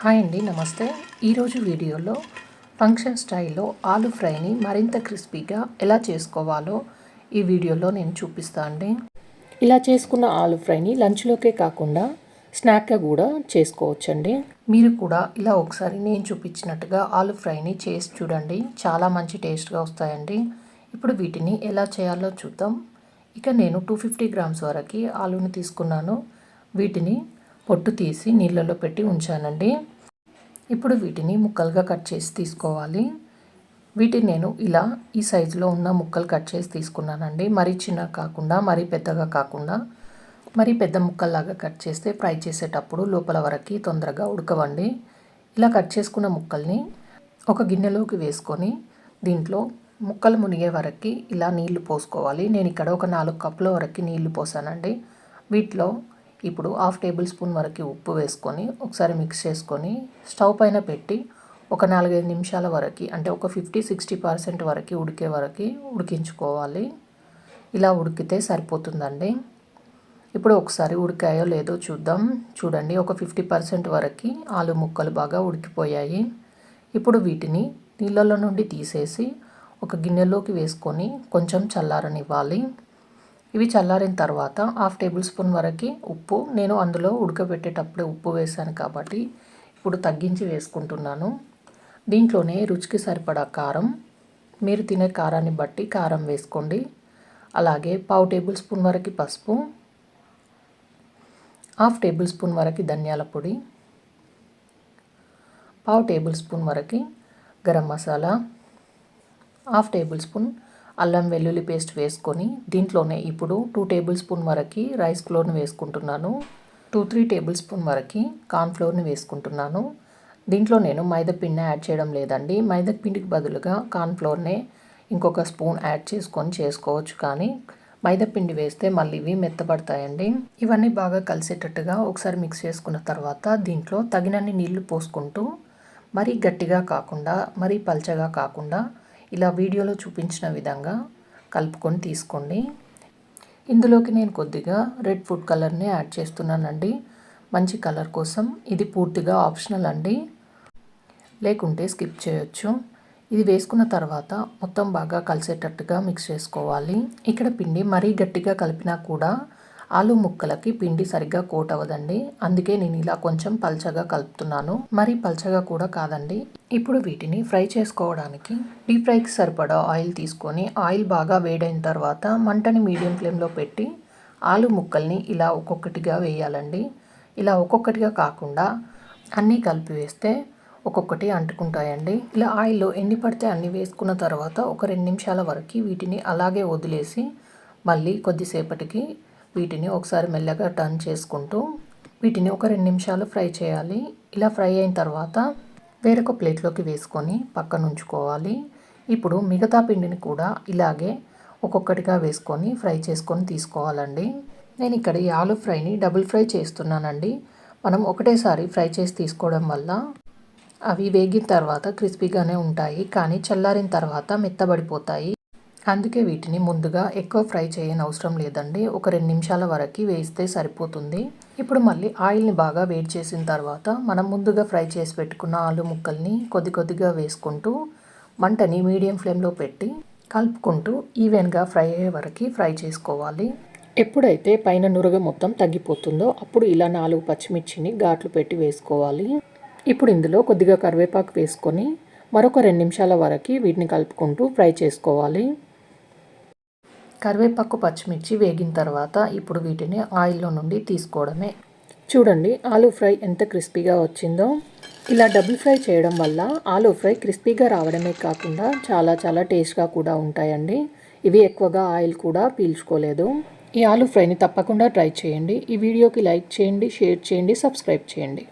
Hi అండి నమస్తే. ఈరోజు వీడియోలో ఫంక్షన్ స్టైల్లో ఆలు ఫ్రైని మరింత క్రిస్పీగా ఎలా చేసుకోవాలో ఈ వీడియోలో నేను చూపిస్తా అండి. ఇలా చేసుకున్న ఆలు ఫ్రైని లంచ్లోకే కాకుండా స్నాక్గా కూడా చేసుకోవచ్చండి. మీరు కూడా ఇలా ఒకసారి నేను చూపించినట్టుగా ఆలు ఫ్రైని చేసి చూడండి. చాలా మంచి టేస్ట్గా వస్తాయండి. ఇప్పుడు వీటిని ఎలా చేయాలో చూద్దాం. ఇక నేను టూ ఫిఫ్టీ గ్రామ్స్ వరకు ఆలుని తీసుకున్నాను. వీటిని పొట్టు తీసి నీళ్ళలో పెట్టి ఉంచానండి. ఇప్పుడు వీటిని ముక్కలుగా కట్ చేసి తీసుకోవాలి. వీటిని నేను ఇలా ఈ సైజులో ఉన్న ముక్కలు కట్ చేసి తీసుకున్నానండి. మరీ చిన్న కాకుండా మరీ పెద్దగా కాకుండా మరీ పెద్ద ముక్కల్లాగా కట్ చేస్తే ఫ్రై చేసేటప్పుడు లోపల వరకు తొందరగా ఉడకవండి. ఇలా కట్ చేసుకున్న ముక్కల్ని ఒక గిన్నెలోకి వేసుకొని దీంట్లో ముక్కలు మునిగే వరకు ఇలా నీళ్ళు పోసుకోవాలి. నేను ఇక్కడ ఒక నాలుగు కప్పుల వరకు నీళ్ళు పోసానండి. వీటిలో ఇప్పుడు హాఫ్ టేబుల్ స్పూన్ వరకు ఉప్పు వేసుకొని ఒకసారి మిక్స్ చేసుకొని స్టవ్ పైన పెట్టి ఒక నాలుగైదు నిమిషాల వరకు అంటే ఒక ఫిఫ్టీ సిక్స్టీ పర్సెంట్ వరకు ఉడికే వరకు ఉడికించుకోవాలి. ఇలా ఉడికితే సరిపోతుందండి. ఇప్పుడు ఒకసారి ఉడికాయో లేదో చూద్దాం. చూడండి ఒక ఫిఫ్టీ పర్సెంట్ వరకు ఆలు ముక్కలు బాగా ఉడికిపోయాయి. ఇప్పుడు వీటిని నీళ్ళలో నుండి తీసేసి ఒక గిన్నెలోకి వేసుకొని కొంచెం చల్లారనివ్వాలి. ఇవి చల్లారిన తర్వాత హాఫ్ టేబుల్ స్పూన్ వరకు ఉప్పు. నేను అందులో ఉడకబెట్టేటప్పుడే ఉప్పు వేసాను కాబట్టి ఇప్పుడు తగ్గించి వేసుకుంటున్నాను. దీంట్లోనే రుచికి సరిపడా కారం. మీరు తినే కారాన్ని బట్టి కారం వేసుకోండి. అలాగే పావు టేబుల్ స్పూన్ వరకు పసుపు హాఫ్ టేబుల్ స్పూన్ వరకు ధనియాల పొడి పావు టేబుల్ స్పూన్ వరకు garam masala half table spoon అల్లం వెల్లుల్లి పేస్ట్ వేసుకొని దీంట్లోనే ఇప్పుడు టూ టేబుల్ స్పూన్ వరకు రైస్ ఫ్లోర్ని వేసుకుంటున్నాను. టూ త్రీ టేబుల్ స్పూన్ వరకు కార్న్ఫ్లోర్ని వేసుకుంటున్నాను. దీంట్లో నేను మైదాపిండిని యాడ్ చేయడం లేదండి. మైదాపిండికి బదులుగా కార్న్ఫ్లోర్నే ఇంకొక స్పూన్ యాడ్ చేసుకొని చేసుకోవచ్చు కానీ మైదాపిండి వేస్తే మళ్ళీ ఇవి మెత్తబడతాయండి. ఇవన్నీ బాగా కలిసేటట్టుగా ఒకసారి మిక్స్ చేసుకున్న తర్వాత దీంట్లో తగినన్ని నీళ్ళు పోసుకుంటూ మరీ గట్టిగా కాకుండా మరీ పల్చగా కాకుండా ఇలా వీడియోలో చూపించిన విధంగా కలుపుకొని తీసుకోండి. ఇందులోకి నేను కొద్దిగా రెడ్ ఫుడ్ కలర్ని యాడ్ చేస్తున్నానండి. మంచి కలర్ కోసం ఇది పూర్తిగా ఆప్షనల్ అండి. లేకుంటే స్కిప్ చేయొచ్చు. ఇది వేసుకున్న తర్వాత మొత్తం బాగా కలిసేటట్టుగా మిక్స్ చేసుకోవాలి. ఇక్కడ పిండి మరీ గట్టిగా కలిపినా కూడా ఆలు ముక్కలకి పిండి సరిగ్గా కోట్ అవ్వదండి అందుకే నేను ఇలా కొంచెం పల్చగా కలుపుతున్నాను. మరి పల్చగా కూడా కాదండి. ఇప్పుడు వీటిని ఫ్రై చేసుకోవడానికి డీప్ ఫ్రైకి సరిపడా ఆయిల్ తీసుకొని ఆయిల్ బాగా వేడైన తర్వాత మంటని మీడియం ఫ్లేమ్లో పెట్టి ఆలు ముక్కల్ని ఇలా ఒక్కొక్కటిగా వేయాలండి. ఇలా ఒక్కొక్కటిగా కాకుండా అన్నీ కలిపి వేస్తే ఒక్కొక్కటి అంటుకుంటాయండి. ఇలా ఆయిల్లో ఎన్ని పడితే అన్ని వేసుకున్న తర్వాత ఒక రెండు నిమిషాల వరకు వీటిని అలాగే వదిలేసి మళ్ళీ కొద్దిసేపటికి వీటిని ఒకసారి మెల్లగా టర్న్ చేసుకుంటూ వీటిని ఒక రెండు నిమిషాలు ఫ్రై చేయాలి. ఇలా ఫ్రై అయిన తర్వాత వేరొక ప్లేట్లోకి వేసుకొని పక్కన ఉంచుకోవాలి. ఇప్పుడు మిగతా పిండిని కూడా ఇలాగే ఒక్కొక్కటిగా వేసుకొని ఫ్రై చేసుకొని తీసుకోవాలండి. నేను ఇక్కడ ఈ ఆలు ఫ్రైని డబుల్ ఫ్రై చేస్తున్నానండి. మనం ఒకటేసారి ఫ్రై చేసి తీసుకోవడం వల్ల అవి వేగిన తర్వాత క్రిస్పీగానే ఉంటాయి. కానీ చల్లారిన తర్వాత మెత్తబడిపోతాయి. అందుకే వీటిని ముందుగా ఎక్కువ ఫ్రై చేయని అవసరం లేదండి. ఒక రెండు నిమిషాల వరకు వేస్తే సరిపోతుంది. ఇప్పుడు మళ్ళీ ఆయిల్ని బాగా వేడి చేసిన తర్వాత మనం ముందుగా ఫ్రై చేసి పెట్టుకున్న ఆలు ముక్కల్ని కొద్ది కొద్దిగా వేసుకుంటూ మంటని మీడియం ఫ్లేమ్లో పెట్టి కలుపుకుంటూ ఈవెన్గా ఫ్రై అయ్యే వరకు ఫ్రై చేసుకోవాలి. ఎప్పుడైతే పైన నురగ మొత్తం తగ్గిపోతుందో అప్పుడు ఇలా నాలుగు పచ్చిమిర్చిని ఘాట్లు పెట్టి వేసుకోవాలి. ఇప్పుడు ఇందులో కొద్దిగా కరివేపాకు వేసుకొని మరొక రెండు నిమిషాల వరకు వీటిని కలుపుకుంటూ ఫ్రై చేసుకోవాలి. కరివేపాకు పచ్చిమిర్చి వేగిన తర్వాత ఇప్పుడు వీటిని ఆయిల్లో నుండి తీసుకోవడమే. చూడండి ఆలూ ఫ్రై ఎంత క్రిస్పీగా వచ్చిందో. ఇలా డబుల్ ఫ్రై చేయడం వల్ల ఆలూ ఫ్రై క్రిస్పీగా రావడమే కాకుండా చాలా చాలా టేస్ట్గా కూడా ఉంటాయండి. ఇవి ఎక్కువగా ఆయిల్ కూడా పీల్చుకోలేదు. ఈ ఆలూ ఫ్రైని తప్పకుండా ట్రై చేయండి. ఈ వీడియోకి లైక్ చేయండి షేర్ చేయండి సబ్స్క్రైబ్ చేయండి.